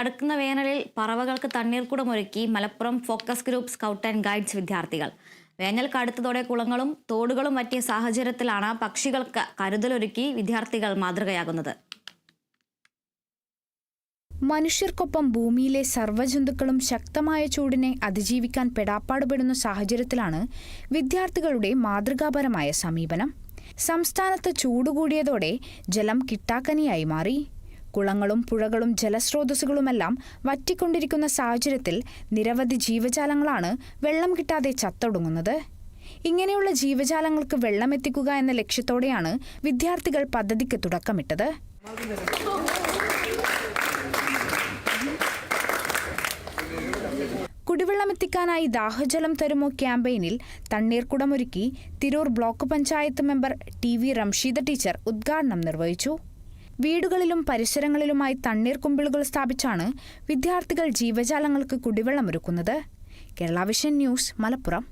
അടുക്കുന്ന വേനലിൽ പറവകൾക്ക് തണ്ണീർക്കുടമൊരുക്കി Malappuram focus group scout and guides വിദ്യാർത്ഥികൾ. വേനൽ കടുത്തതോടെ കുളങ്ങളും തോടുകളും പറ്റിയ സാഹചര്യത്തിലാണ് പക്ഷികൾക്ക് കരുതലൊരുക്കി വിദ്യാർത്ഥികൾ മാതൃകയാകുന്നത്. മനുഷ്യർക്കൊപ്പം ഭൂമിയിലെ സർവജന്തുക്കളും ശക്തമായ ചൂടിനെ അതിജീവിക്കാൻ പെടാപ്പാടുപെടുന്ന സാഹചര്യത്തിലാണ് വിദ്യാർത്ഥികളുടെ മാതൃകാപരമായ സമീപനം. സംസ്ഥാനത്ത് ചൂടുകൂടിയതോടെ ജലം കിട്ടാക്കനിയായി മാറി. കുളങ്ങളും പുഴകളും ജലസ്രോതസ്സുകളുമെല്ലാം വറ്റിക്കൊണ്ടിരിക്കുന്ന സാഹചര്യത്തിൽ നിരവധി ജീവജാലങ്ങളാണ് വെള്ളം കിട്ടാതെ ചത്തൊടുങ്ങുന്നത്. ഇങ്ങനെയുള്ള ജീവജാലങ്ങൾക്ക് വെള്ളം എത്തിക്കുക എന്ന ലക്ഷ്യത്തോടെയാണ് വിദ്യാർത്ഥികൾ പദ്ധതിക്ക് തുടക്കമിട്ടത്. കുടിവെള്ളമെത്തിക്കാനായി ദാഹജലം തരുമോ ക്യാമ്പയിനിൽ തണ്ണീർക്കുടമൊരുക്കി Tirur block panchayat member T V Ramsheeda teacher ഉദ്ഘാടനം നിർവഹിച്ചു. വീടുകളിലും പരിസരങ്ങളിലുമായി തണ്ണീർ കുമ്പിളുകൾ സ്ഥാപിച്ചാണ് വിദ്യാർത്ഥികൾ ജീവജാലങ്ങൾക്ക് കുടിവെള്ളമൊരുക്കുന്നത് കേരള വിഷൻ ന്യൂസ് മലപ്പുറം.